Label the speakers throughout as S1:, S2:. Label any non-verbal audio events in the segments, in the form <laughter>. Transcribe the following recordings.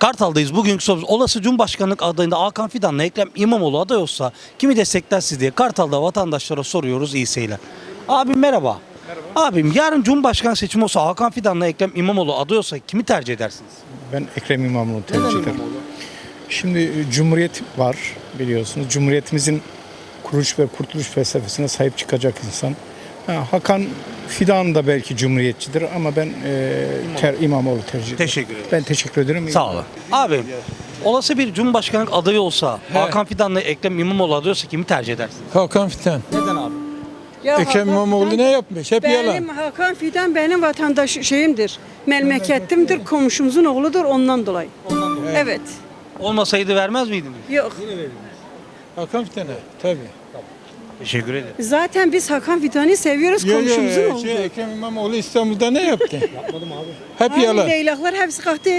S1: Kartal'dayız. Bugünkü sorumuz olası Cumhurbaşkanlık adayında Hakan Fidan'la Ekrem İmamoğlu aday olsa kimi desteklersiniz diye Kartal'da vatandaşlara soruyoruz iyi seyirler. Abim merhaba. Abim yarın Cumhurbaşkanı seçimi olsa Hakan Fidan'la Ekrem İmamoğlu aday olsa kimi tercih edersiniz?
S2: Ben Ekrem İmamoğlu'nu tercih ederim. Şimdi e, Cumhuriyet var biliyorsunuz. Cumhuriyetimizin kuruluş ve kurtuluş felsefesine sahip çıkacak insan. Ha, Hakan Fidan da belki cumhuriyetçidir ama ben e, ter, İmamoğlu tercih ederim.
S1: Teşekkür ederim.
S2: Ben teşekkür ederim.
S1: Sağ olun. Abim olası bir Cumhurbaşkanlık adayı olsa Hakan Fidan'la Ekrem İmamoğlu aday olsa kimi tercih edersiniz?
S3: Hakan Fidan.
S1: Neden abi?
S4: Ya
S3: Ekrem
S4: Hakan
S3: İmamoğlu
S4: Fidan
S3: ne yapmış? Hep
S4: Benim
S3: yalan.
S4: Hakan Fidan benim vatandaş şeyimdir. Memleketimdir, komşumuzun oğludur ondan dolayı. Evet.
S1: Olmasaydı vermez miydiniz?
S4: Yok.
S3: Hakan Fidan'a tabii.
S1: Teşekkür ederim.
S4: Zaten biz Hakan Fidan'ı seviyoruz
S3: Yo,
S4: komşumuzun
S3: yo,
S4: oğlu.
S3: şey, Ekrem İmamoğlu İstanbul'da ne yaptı? Yapmadım abi. Hep
S4: Ay,
S3: yalan.
S4: Leylaklar hepsi kalktı.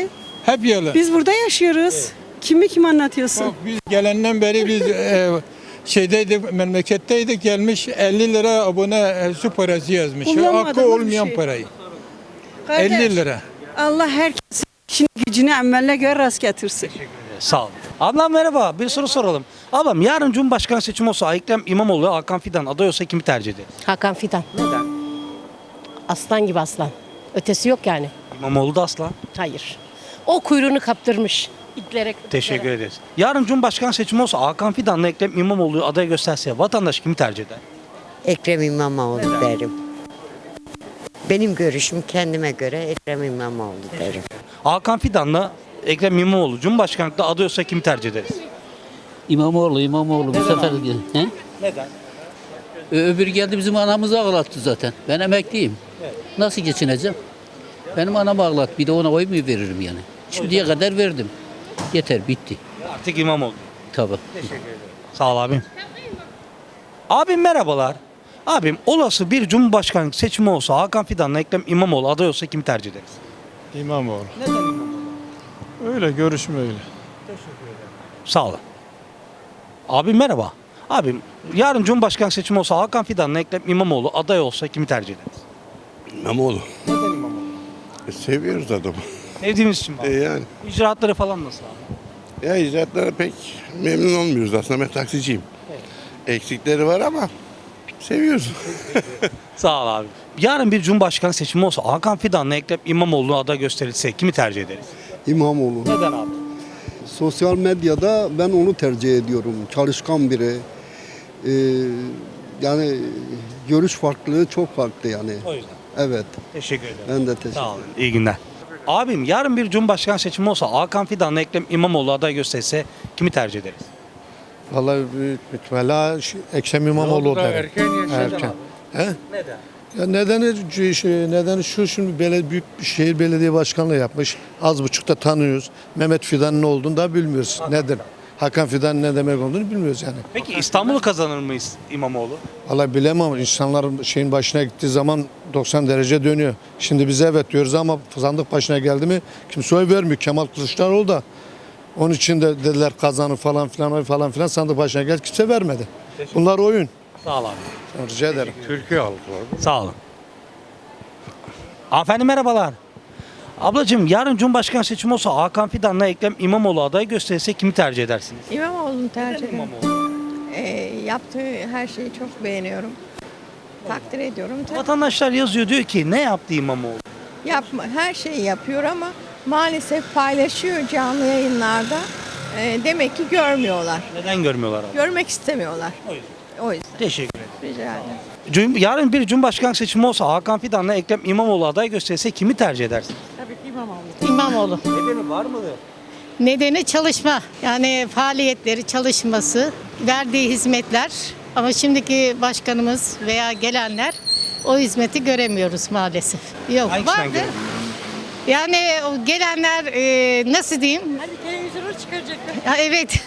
S3: Hep yalan.
S4: Biz burada yaşıyoruz. Kimi kim anlatıyorsun?
S3: Bak biz gelenden beri biz e, şeydeydik, memleketteydik gelmiş 50 lira abone e, su parası yazmış.
S4: Kullanmadığımız
S3: Hakkı olmayan
S4: şey.
S3: parayı.
S4: Kardeş,
S3: 50 lira.
S4: Allah herkesin işini gücünü emmeline göre rast getirsin.
S1: Sağ olun. Ablam merhaba. Bir soru soralım. Ablam yarın Cumhurbaşkanı seçimi olsa Ekrem İmamoğlu ve Hakan Fidan aday olsa kimi tercih ederiz?
S5: Hakan Fidan.
S1: Neden?
S5: Aslan gibi aslan. Ötesi yok yani.
S1: İmamoğlu da asla.
S5: Hayır. O kuyruğunu kaptırmış. İtlere.
S1: Teşekkür ederiz. Yarın Cumhurbaşkanı seçimi olsa Hakan Fidan'la Ekrem İmamoğlu'yu aday gösterse vatandaş kimi tercih eder?
S6: Ekrem İmamoğlu derim. Benim görüşüm kendime göre Ekrem İmamoğlu derim.
S1: Hakan Fidan'la Ekrem İmamoğlu Cumhurbaşkanlıkta aday olsa kimi tercih ederiz?
S7: İmamoğlu, İmamoğlu bu sefer he?
S1: Neden?
S7: Ö- Öbürü geldi bizim anamızı ağlattı zaten. Ben emekliyim. Nasıl geçineceğim? Benim anam ağlattı. Bir de ona oy mu veririm yani? Şimdiye kadar verdim. Yeter bitti.
S1: Artık İmamoğlu.
S7: Tabii.
S1: Sağ ol abim. Abim merhabalar. Abim olası bir Cumhurbaşkanlık seçimi olsa Hakan Fidan'la Ekrem İmamoğlu aday olsa kimi tercih ederiz?
S8: İmamoğlu.
S1: Neden İmamoğlu?
S8: Öyle görüşüm öyle.
S1: Sağ olun. Abim merhaba. Abim yarın Cumhurbaşkanı seçimi olsa Hakan Fidan'la Ekrem İmamoğlu aday olsa kimi tercih ederiz?
S9: İmamoğlu.
S1: Neden İmamoğlu?
S9: E, seviyoruz adamı.
S1: Sevdiğimiz için mi
S9: E,
S1: abi?
S9: yani.
S1: İcraatları falan nasıl abi?
S9: Ya icraatlara pek memnun olmuyoruz aslında. Ben taksiciyim. Eksikleri var ama seviyoruz. <laughs>
S1: Sağ ol abi. Yarın bir Cumhurbaşkanı seçimi olsa Hakan Fidan'la Ekrem İmamoğlu aday gösterilse kimi tercih ederiz?
S10: İmamoğlu.
S1: Neden abi?
S10: Sosyal medyada ben onu tercih ediyorum. Çalışkan biri. Ee, yani görüş farklılığı çok farklı yani.
S1: O yüzden.
S10: Evet.
S1: Teşekkür ederim.
S10: Ben de teşekkür
S1: Sağ olun. İyi günler. Abim yarın bir Cumhurbaşkanı seçimi olsa Hakan Fidan'la Ekrem İmamoğlu aday gösterirse kimi tercih ederiz?
S8: Vallahi büyük ihtimalle Ekrem İmamoğlu derim. Erken. He?
S1: Neden?
S8: Ya nedeni, şey, nedeni şu şimdi bele, büyük şehir belediye başkanlığı yapmış. Az buçuk da tanıyoruz. Mehmet Fidan'ın ne olduğunu da bilmiyoruz. Nedir? Hakan Fidan ne demek olduğunu bilmiyoruz yani.
S1: Peki İstanbul'u kazanır mıyız İmamoğlu?
S8: Vallahi bilemem. İnsanların şeyin başına gittiği zaman 90 derece dönüyor. Şimdi biz evet diyoruz ama sandık başına geldi mi kimse oy vermiyor. Kemal Kılıçdaroğlu da onun için de dediler kazanır falan filan oy falan filan sandık başına geldi kimse vermedi. Bunlar oyun.
S1: Sağ ol abi.
S8: Rica ederim.
S9: Türkiye halkı
S1: Sağ olun. Hanımefendi merhabalar. Ablacığım yarın Cumhurbaşkanı seçimi olsa Hakan Fidan'la Ekrem İmamoğlu aday gösterirse kimi tercih edersiniz?
S11: İmamoğlu'nu tercih.
S1: İmamoğlu.
S11: Ee, yaptığı her şeyi çok beğeniyorum. Takdir ediyorum. Tabii
S1: Vatandaşlar yazıyor diyor ki ne yaptı İmamoğlu?
S11: yapma, her şeyi yapıyor ama maalesef paylaşıyor canlı yayınlarda. Ee, demek ki görmüyorlar.
S1: Neden görmüyorlar abi?
S11: Görmek istemiyorlar.
S1: O yüzden.
S11: O yüzden.
S1: Teşekkür ederim.
S11: Rica ederim.
S1: Cum- Yarın bir Cumhurbaşkanı seçimi olsa Hakan Fidan'la Ekrem İmamoğlu aday gösterirse kimi tercih edersiniz?
S5: İmamoğlu.
S1: Nedeni var mıdır?
S5: Nedeni çalışma. Yani faaliyetleri, çalışması, verdiği hizmetler. Ama şimdiki başkanımız veya gelenler o hizmeti göremiyoruz maalesef. Yok
S1: Hangisinden
S5: vardı.
S1: göremiyoruz?
S5: Yani o gelenler e, nasıl diyeyim? Hadi televizyonu çıkaracaklar. evet.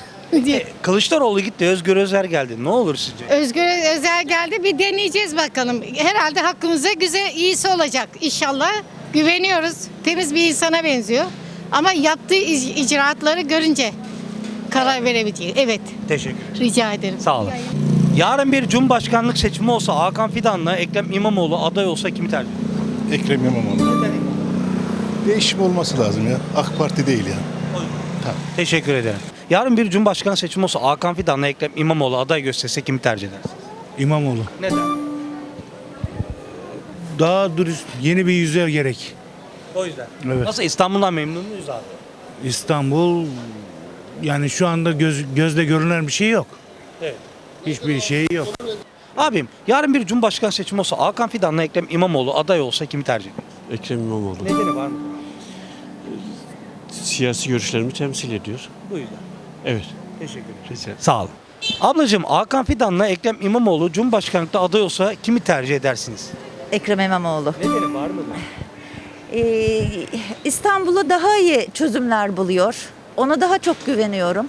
S1: Kılıçdaroğlu gitti, Özgür Özer geldi. Ne olur sizce?
S5: Özgür Özel geldi bir deneyeceğiz bakalım. Herhalde hakkımızda güzel iyisi olacak inşallah. Güveniyoruz. Temiz bir insana benziyor. Ama yaptığı ic- icraatları görünce karar verebileceğiz. Evet.
S1: Teşekkür ederim.
S5: Rica ederim.
S1: Sağ olun. Yarın bir Cumhurbaşkanlık seçimi olsa Hakan Fidan'la Ekrem İmamoğlu aday olsa kimi tercih eder?
S8: Ekrem İmamoğlu. Değişim olması lazım ya. AK Parti değil ya.
S1: Teşekkür ederim. Yarın bir Cumhurbaşkanı seçimi olsa Hakan Fidan'la Ekrem İmamoğlu aday gösterse kimi tercih edersiniz?
S12: İmamoğlu.
S1: Neden?
S12: Daha dürüst yeni bir yüzler gerek.
S1: O yüzden.
S12: Evet.
S1: Nasıl İstanbul'dan memnun muyuz abi?
S12: İstanbul yani şu anda göz, gözle görünen bir şey yok.
S1: Evet.
S12: Hiçbir şey yok.
S1: Abim yarın bir Cumhurbaşkanı seçimi olsa Hakan Fidan'la Ekrem İmamoğlu aday olsa kimi tercih eder?
S13: Ekrem İmamoğlu.
S1: Nedeni var mı?
S13: Siyasi görüşlerimi temsil ediyor.
S1: Bu yüzden.
S13: Evet.
S1: Teşekkür ederim. Sağ olun. Ablacığım Hakan Fidan'la Ekrem İmamoğlu Cumhurbaşkanlıkta aday olsa kimi tercih edersiniz?
S14: Ekrem İmamoğlu.
S1: Nedeni var mı?
S14: Ee, İstanbul'a daha iyi çözümler buluyor. Ona daha çok güveniyorum.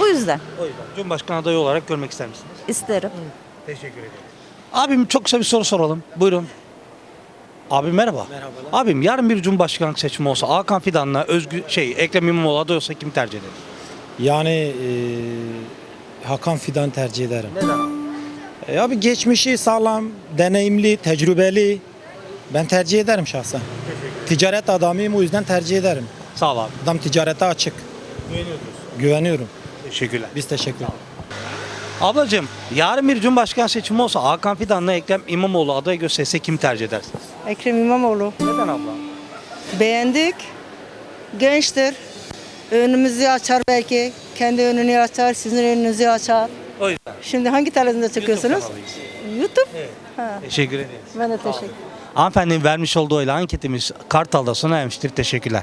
S14: Bu yüzden
S1: O yüzden. Cumhurbaşkanı adayı olarak görmek ister misiniz?
S14: isterim.
S1: Teşekkür ederim. Abim çok kısa bir soru soralım. Buyurun. Abim merhaba. Merhabalar. Abim yarın bir Cumhurbaşkanlık seçimi olsa Hakan Fidan'la Özgü şey Ekrem İmamoğlu aday olsa kimi tercih eder?
S12: Yani Hakan Fidan tercih ederim.
S1: Neden?
S12: E, abi geçmişi sağlam, deneyimli, tecrübeli. Ben tercih ederim şahsen. Ticaret adamıyım o yüzden tercih ederim.
S1: Sağ ol abi.
S12: Adam ticarete açık. Güveniyorum.
S1: Teşekkürler.
S12: Biz teşekkür ederiz.
S1: Ablacığım yarın bir Cumhurbaşkanı seçimi olsa Hakan Fidan'la Ekrem İmamoğlu aday gösterse kimi tercih edersiniz?
S4: Ekrem İmamoğlu.
S1: Neden abla?
S4: Beğendik. Gençtir. Önümüzü açar belki. Kendi önünü açar, sizin önünüzü açar.
S1: O yüzden.
S4: Şimdi hangi televizyonda çıkıyorsunuz? YouTube.
S1: Teşekkür ederiz.
S4: Ben de teşekkür
S1: Hanımefendinin vermiş olduğu oyla anketimiz Kartal'da sona ermiştir. Teşekkürler.